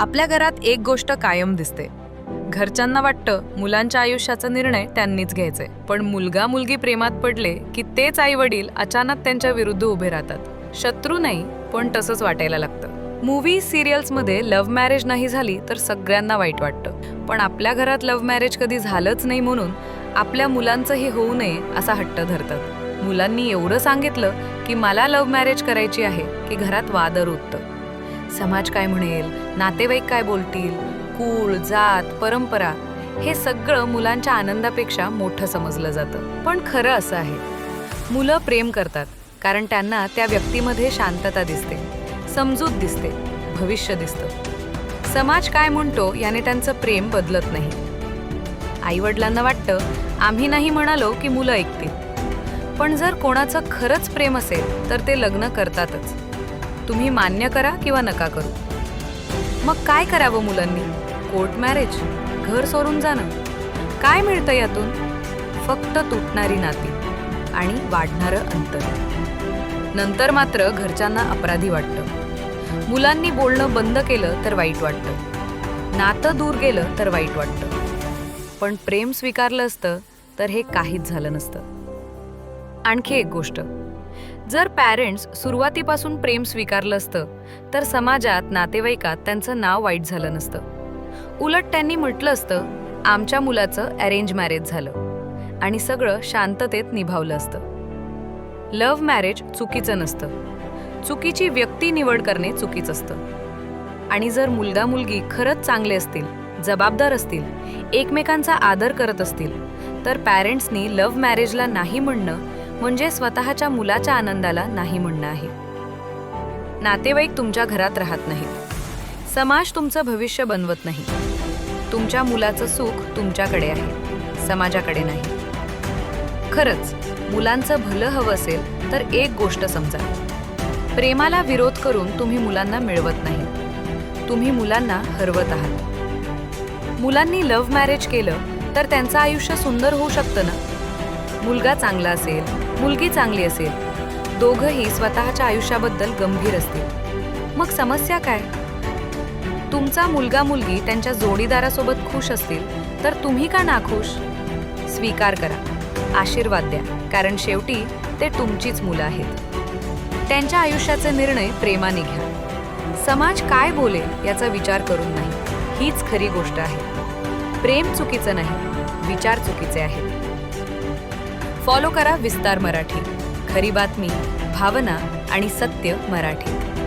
आपल्या घरात एक गोष्ट कायम दिसते. घरच्यांना वाटतं मुलांच्या आयुष्याचा निर्णय त्यांनीच घ्यायचे. पण मुलगा मुलगी प्रेमात पडले की तेच आई वडील अचानक त्यांच्या विरुद्ध उभे राहतात. शत्रू नाही पण तसंच वाटायला लागतं. मूवी सिरियल्समध्ये लव्ह मॅरेज नाही झाली तर सगळ्यांना वाईट वाटतं. पण आपल्या घरात लव्ह मॅरेज कधी झालंच नाही म्हणून आपल्या मुलांचंही होऊ नये असा हट्ट धरतात. मुलांनी एवढं सांगितलं की मला लव्ह मॅरेज करायची आहे की घरात वादर उठतं. समाज काय म्हणेल नातेवाईक काय बोलतील कुळ जात परंपरा हे सगळं मुलांच्या आनंदापेक्षा मोठं समजलं जातं. पण खरं असं आहे मुलं प्रेम करतात कारण त्यांना त्या व्यक्तीमध्ये शांतता दिसते समजूत दिसते भविष्य दिसतं. समाज काय म्हणतो याने त्यांचं प्रेम बदलत नाही. आईवडिलांना वाटतं आम्ही नाही म्हणालो की मुलं ऐकतील. पण जर कोणाचं खरंच प्रेम असेल तर ते लग्न करतातच. तुम्ही मान्य करा किंवा नका करू. मग काय करावं मुलांनी? Court marriage? घर सोडून जाणं? काय मिळतं यातून? फक्त तुटणारी नाती आणि वाढणारं अंतर. नंतर मात्र घरच्यांना अपराधी वाटतं. मुलांनी बोलणं बंद केलं तर वाईट वाटतं. नातं दूर गेलं तर वाईट वाटतं. पण प्रेम स्वीकारलं असतं तर हे काहीच झालं नसतं. आणखी एक गोष्ट. जर पॅरेंट्स सुरुवातीपासून प्रेम स्वीकारलं असतं तर समाजात नातेवाईकात त्यांचं नाव वाईट झालं नसतं. उलट त्यांनी म्हटलं असतं आमच्या मुलाचं अरेंज मॅरेज झालं. आणि सगळं शांततेत निभावलं असतं. लव्ह मॅरेज चुकीचं नसतं. चुकीची व्यक्ती निवड करणे चुकीचं असतं. आणि जर मुलगा मुलगी खरंच चांगले असतील जबाबदार असतील एकमेकांचा आदर करत असतील तर पॅरेंट्सनी लव्ह मॅरेजला नाही म्हणणं म्हणजे स्वतःच्या मुलाच्या आनंदाला नाही म्हणणं आहे. नातेवाईक तुमच्या घरात राहत नाहीत. समाज तुमचं भविष्य बनवत नाही. तुमच्या मुलाचं सुख तुमच्याकडे आहे समाजाकडे नाही. खरंच मुलांचं भलं हवं असेल तर एक गोष्ट समजा. प्रेमाला विरोध करून तुम्ही मुलांना मिळवत नाही. तुम्ही मुलांना हरवत आहात. मुलांनी लव्ह मॅरेज केलं तर त्यांचं आयुष्य सुंदर होऊ शकतं ना? मुलगा चांगला असेल मुलगी चांगली असेल. दोघंही स्वतःच्या आयुष्याबद्दल गंभीर असतील. मग समस्या काय? तुमचा मुलगा मुलगी त्यांच्या जोडीदारासोबत खुश असतील तर तुम्ही का नाखुश? स्वीकार करा. आशीर्वाद द्या कारण शेवटी ते तुमचीच मुलं आहेत. त्यांच्या आयुष्याचे निर्णय प्रेमाने घ्या. समाज काय बोले याचा विचार करून नाही. हीच खरी गोष्ट आहे. प्रेम चुकीचं नाही विचार चुकीचे आहेत. फॉलो करा विस्तार मराठी. खरी बातमी भावना आणि सत्य मराठी.